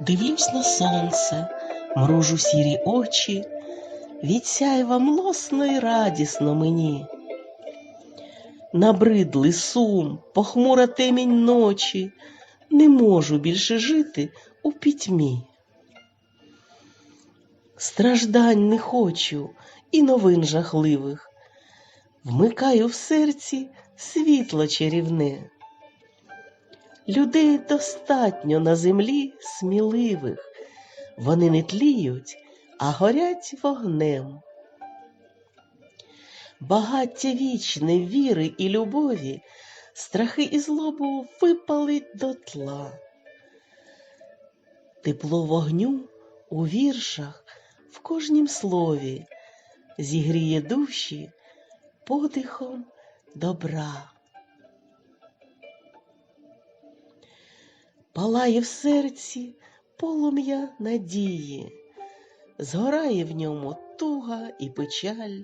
Дивлюсь на сонце, мружу сірі очі, від сяйва млосно й радісно мені. Набридли сум, похмура темінь ночі, не можу більше жити у пітьмі. Страждань не хочу і новин жахливих, вмикаю в серці світло чарівне. Людей достатньо на землі сміливих, вони не тліють, а горять вогнем. Багаття вічне віри і любові, страхи і злобу випалить дотла. Тепло вогню у віршах в кожнім слові зігріє душі подихом добра. Палає в серці полум'я надії, згорає в ньому туга і печаль.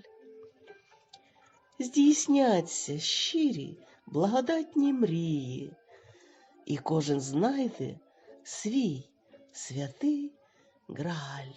Здійсняться щирі, благодатні мрії, і кожен знайде свій святий Грааль.